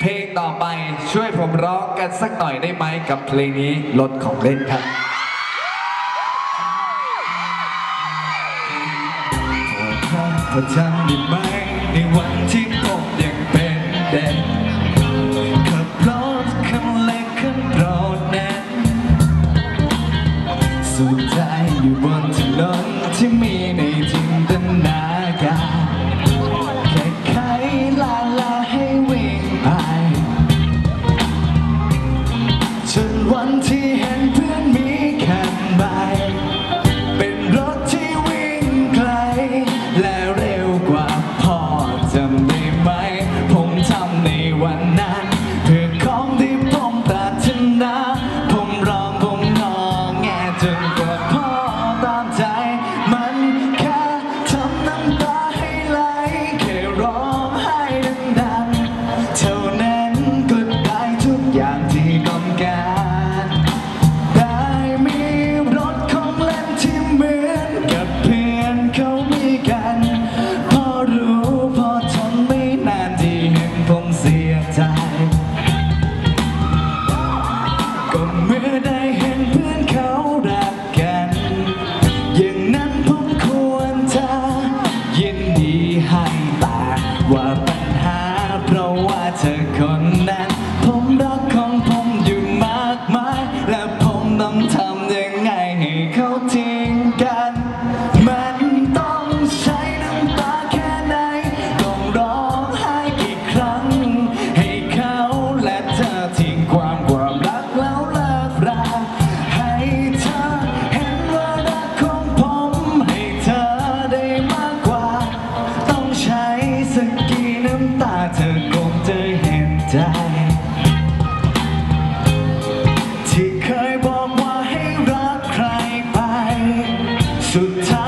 เพลงต่อไปช่วยผมร้องกันสักหน่อยได้ไหมกับเพลงนี้รถของเล่นครับขอทำได้ไหมในวันที่ผมยังเป็นเด็กขับรถคันเล็กคันโปรดนั้นสุดท้อยู่บนถนน Come So tired.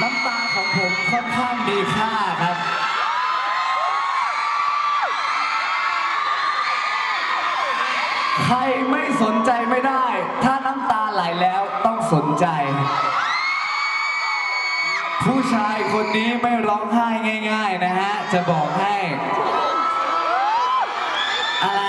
น้ำตาของผมค่อนข้างมีค่าครับ ใครไม่สนใจไม่ได้ ถ้าน้ำตาไหลแล้วต้องสนใจ ผู้ชายคนนี้ไม่ร้องไห้ง่าย ๆ นะฮะ จะบอกให้ อะไร